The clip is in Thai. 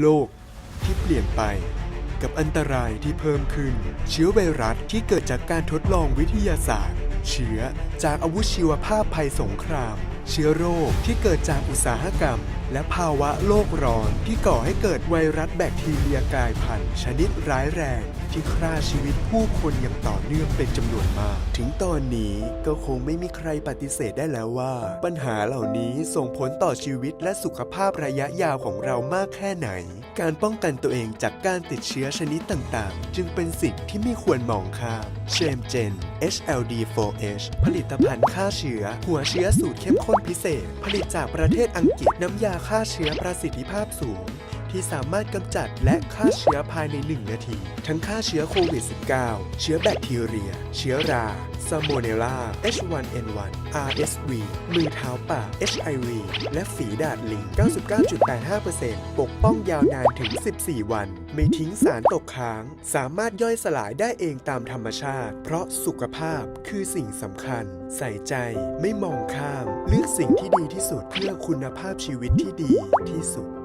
โลกที่เปลี่ยนไป กับอันตรายที่เพิ่มขึ้น เชื้อไวรัสที่เกิดจากการทดลองวิทยาศาสตร์ เชื้อจากอาวุธชีวภาพภัยสงคราม เชื้อโรคที่เกิดจากอุตสาหกรรม และภาวะโลกร้อนที่ก่อให้เกิดไวรัสแบคทีเรียกลายพันธุ์ ชนิดร้ายแรงที่ฆ่าชีวิตผู้คนอย่างต่อเนื่องเป็นจำนวนมาก ถึงตอนนี้ก็คงไม่มีใครปฏิเสธได้แล้วว่า ปัญหาเหล่านี้ส่งผลต่อชีวิตและสุขภาพระยะยาวของเรามากแค่ไหน การป้องกันตัวเองจากการติดเชื้อชนิดต่างๆ จึงเป็นสิ่งที่ไม่ควรมองข้ามเชมเจน HLD4H ผลิตภัณฑ์ฆ่าเชื้อ หัวเชื้อสูตรเข้มข้นพิเศษ ผลิตจากประเทศอังกฤษน้ำยาฆ่าเชื้อประสิทธิภาพสูง ที่สามารถกำจัดและฆ่าเชื้อภายใน 1 นาที ทั้งฆ่าเชื้อโควิด -19 เชื้อแบคทีเรีย เชื้อราซาโมเนลา H1N1 RSV มือเท้าปาก HIV และฝีดาดลิง 99.85%ปกป้องยาวนานถึง 14 วัน ไม่ทิ้งสารตกค้าง สามารถย่อยสลายได้เองตามธรรมชาติ เพราะสุขภาพคือสิ่งสำคัญ ใส่ใจไม่มองข้าม เลือกสิ่งที่ดีที่สุดเพื่อคุณภาพชีวิตที่ดีที่สุด